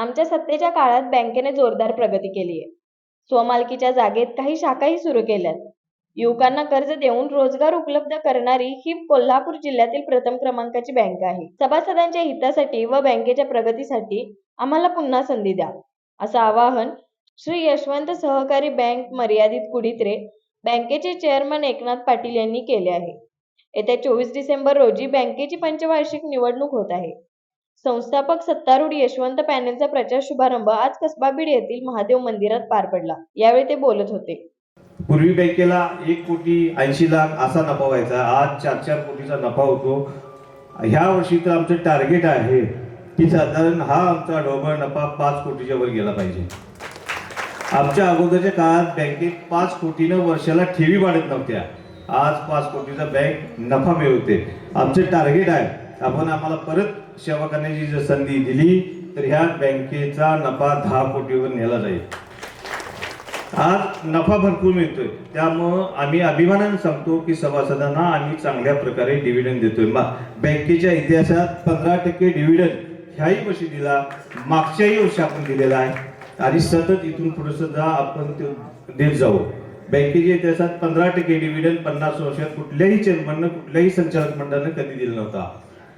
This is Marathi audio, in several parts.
आमच्या सत्तेच्या काळात बँकेने जोरदार प्रगती केली आहे. स्वमालकीच्या जागेत काही शाखाही सुरू केल्यात. युवकांना कर्ज देऊन रोजगार उपलब्ध करणारी ही कोल्हापूर जिल्ह्यातील प्रथम क्रमांकाची बँक आहे. सभासदांच्या हितासाठी व बँकेच्या प्रगतीसाठी आम्हाला पुन्हा संधी द्या असं आवाहन श्री यशवंत सहकारी बँक मर्यादित कुडित्रे बँकेचे चेअरमन एकनाथ पाटील यांनी केले आहे. येत्या चोवीस डिसेंबर रोजी बँकेची पंचवार्षिक निवडणूक होत आहे. संस्थापक सत्तारूढ यशवंत पॅनेलचा प्रचार शुभारंभ आज कसबा बीड येथील महादेव मंदिरात पार पडला. यावेळी ते बोलत होते. पूर्वी बँकेला एक कोटी ऐंशी लाख असा नफा व्हायचा. आज चार चार कोटीचा नफा होतो. ह्या वर्षी तर आमचं टार्गेट आहे की साधारण हा आमचा ढोबळ नफा पाच कोटीच्या वर गेला पाहिजे. आमच्या अगोदरच्या काळात बँकेत पाच कोटीनं वर्षाला ठेवी वाढत नव्हत्या. आज पाच कोटीचा बँक नफा मिळवते. आमचे टार्गेट आहे. आपण आम्हाला परत सेवा करण्याची जर संधी दिली तर ह्या बँकेचा नफा दहा कोटीवर नेला जाईल. आज नफा भरपूर मिळतोय. त्यामुळं आम्ही अभिमानाने सांगतो की सभासदांना आम्ही चांगल्या प्रकारे डिव्हिडंड देतोय. बँकेच्या इतिहासात पंधरा टक्के डिव्हिडंड ह्याही वर्षी दिला मागच्याही वर्षी आपण दिलेला आहे. आणि सतत इथून पुढे सुद्धा आपण ते देत जाऊ. बँकेच्या इतिहासात पंधरा टक्के डिव्हिडंड पन्नास वर्षात कुठल्याही चेअरमननं कुठल्याही संचालक मंडळानं कधी दिला नव्हता.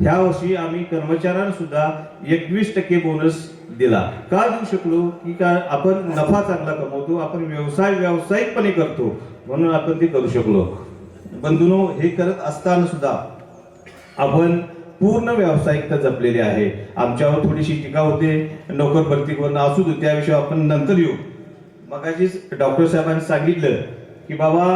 ह्या वर्षी आम्ही कर्मचाऱ्यांना सुद्धा एकवीस टक्के बोनस दिला. का देऊ शकलो? की का आपण नफा चांगला कमवतो आपण व्यवसाय व्यावसायिकपणे करतो म्हणून आपण ते करू शकलो. बंधूनो हे करत असताना सुद्धा आपण पूर्ण व्यावसायिकता जपलेली आहे. आमच्यावर थोडीशी टीका होते नोकर भरती करून असू दे त्याविषयी आपण नंतर येऊ. मगाशीच डॉक्टर साहेबांनी सांगितलं की बाबा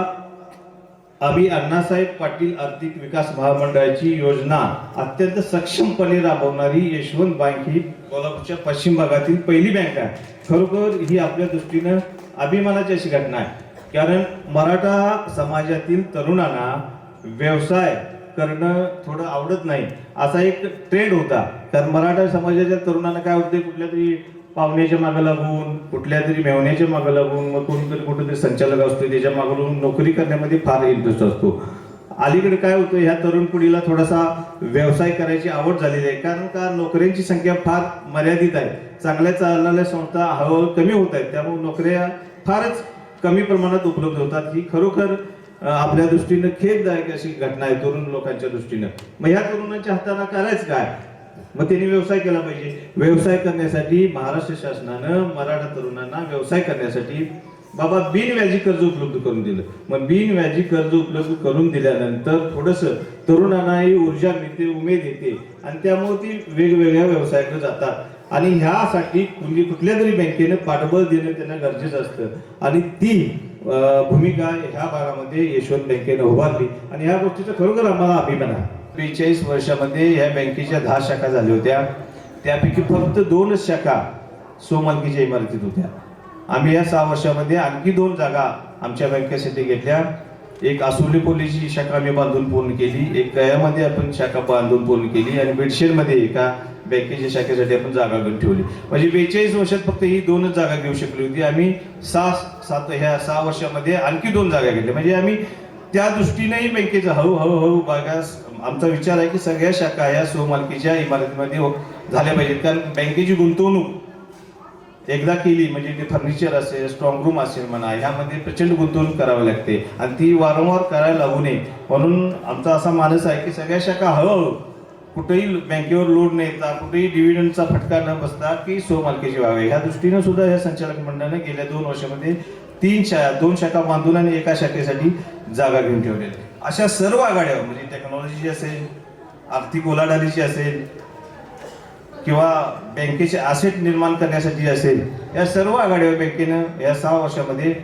आम्ही अण्णासाहेब पाटील आर्थिक विकास महामंडळाची योजना अत्यंत सक्षमपणे राबवणारी यशवंत बँक ही कोल्हापूरच्या पश्चिम भागातील पहिली बँक आहे. खरोखर ही आपल्या दृष्टीनं अभिमानाची अशी घटना आहे. कारण मराठा समाजातील तरुणांना व्यवसाय करणं थोडं आवडत नाही. असा एक ट्रेंड होता. कारण मराठा समाजाच्या तरुणांना काय होते कुठल्या तरी पाहुण्याच्या मागं लागून कुठल्या तरी मेवण्याच्या मागं लागून मग कोणीतरी कुठेतरी संचालक असतो त्याच्या मागून नोकरी करण्यामध्ये फार इंटरेस्ट असतो. अलीकडे काय होतं ह्या तरुण पिढीला थोडासा व्यवसाय करायची आवड झालेली आहे. कारण का नोकऱ्यांची संख्या फार मर्यादित आहे. चांगल्या चालणाऱ्या संस्था हळूहळू कमी होत आहेत. त्यामुळे नोकऱ्या फारच कमी प्रमाणात उपलब्ध होतात. ही खरोखर आपल्या दृष्टीनं खेददायक अशी घटना आहे तरुण लोकांच्या दृष्टीनं. मग ह्या तरुणांच्या हाताला करायचं काय? मग त्यांनी व्यवसाय केला पाहिजे. व्यवसाय करण्यासाठी महाराष्ट्र शासनानं मराठा तरुणांना व्यवसाय करण्यासाठी बाबा बिनव्याजी कर्ज उपलब्ध करून दिलं. मग बिनव्याजी कर्ज उपलब्ध करून दिल्यानंतर थोडस तरुणांनाही ऊर्जा मिळते उमेद येते आणि त्यामुळे ती वेगवेगळ्या व्यवसायाकडे जातात. आणि ह्यासाठी कुणी कुठल्या तरी बँकेनं पाठबळ देणं त्यांना गरजेचं असतं. आणि ती भूमिका ह्या भागामध्ये यशवंत बँकेनं उभारली. आणि ह्या गोष्टीचा खरोखर आम्हाला अभिमान आहे. बेचाळीस वर्षामध्ये ह्या बँकेच्या दहा शाखा झाल्या होत्या. त्यापैकी फक्त दोनच शाखा सोमालकीच्या इमारतीत होत्या. आम्ही या सहा वर्षामध्ये आणखी दोन जागा आमच्या बँकेसाठी घेतल्या. एक आसोली पोलीची शाखा आम्ही बांधून पूर्ण केली. एक कयामध्ये आपण शाखा बांधून पूर्ण केली आणि बेडशेरमध्ये एका बँकेच्या शाखेसाठी आपण जागा घेऊन ठेवली. म्हणजे बेचाळीस वर्षात फक्त ही दोनच जागा घेऊ शकली होती. आम्ही सहा सात ह्या सहा वर्षामध्ये आणखी दोन जागा घेतल्या. म्हणजे आम्ही त्या दृष्टीनेही बँकेचं हळूहळू हळू बागास आमचा विचार आहे की सगळ्या शाखा या स्वमालकीच्या इमारतीमध्ये हो- झाल्या पाहिजेत. कारण बँकेची गुंतवणूक एकदा केली म्हणजे ते फर्निचर असेल स्ट्रॉंग रूम असेल म्हणा ह्यामध्ये प्रचंड गुंतवणूक करावी लागते. आणि ती वारंवार करायला लागू नये. म्हणून आमचा असा मानस आहे की सगळ्या शाखा हळूहळू कुठेही बँकेवर लोड न येता कुठेही डिव्हिडंडचा फटका न बसता की स्वमालकीची व्हावे. ह्या दृष्टीनं सुद्धा या संचालक मंडळाने गेल्या दोन वर्षामध्ये तीन शा दोन शाखा बांधून आणि एका शाखेसाठी जागा घेऊन ठेवल्या अशा सर्व आघाड्या म्हणजे टेक्नॉलॉजीची असेल आर्थिक ओलाढालीची असेल किंवा बँकेचे असेट निर्माण करण्यासाठी असेल या सर्व आघाडीवर बँकेनं या सहा वर्षामध्ये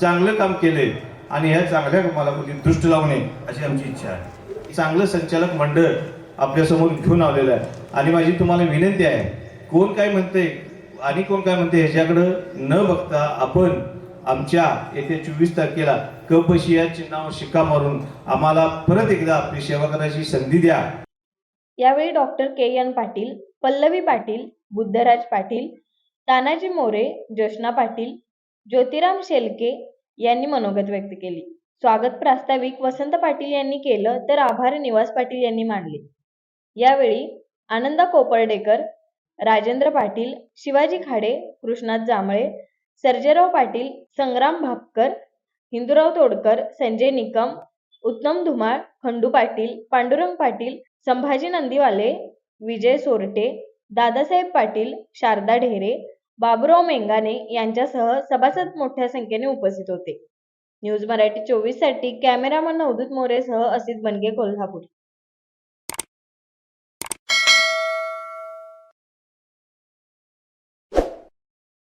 चांगलं काम केलंय आणि या चांगल्या कामाला म्हणजे कुठे दृष्ट लावणे अशी आमची इच्छा आहे. चांगलं संचालक मंडळ आपल्यासमोर घेऊन आलेलं आहे. आणि माझी तुम्हाला विनंती आहे कोण काय म्हणते आणि कोण काय म्हणते ह्याच्याकडं न बघता आपण आमच्या येत्या चोवीस तारखेला कपशी या चिन्हावर शिक्का मारून आम्हाला परत एकदा आपली सेवा करायची संधी द्या. यावेळी doctor K N Patil Pallavi Patil Buddhraj Patil Tanaji More Joshna Patil Jyotiram Shelke यांनी मनोगत व्यक्त केली. स्वागत प्रास्ताविक वसंत पाटील यांनी केलं तर आभार निवास पाटील यांनी मांडले यावेळी आनंदा कोपर्डेकर राजेंद्र पाटील शिवाजी खाडे कृष्णात जांभळे सर्जेराव पाटील संग्राम भापकर हिंदूराव तोडकर संजय निकम उत्तम धुमाळ खंडू पाटील पांडुरंग पाटील संभाजी नंदीवाले विजय सोरटे दादासाहेब पाटील शारदा ढेरे बाबुराव मेंगाने यांच्यासह सभासद मोठ्या संख्येने उपस्थित होते. न्यूज मराठी चोवीससाठी कॅमेरामन नवदूत मोरेसह असित बनगे कोल्हापूर.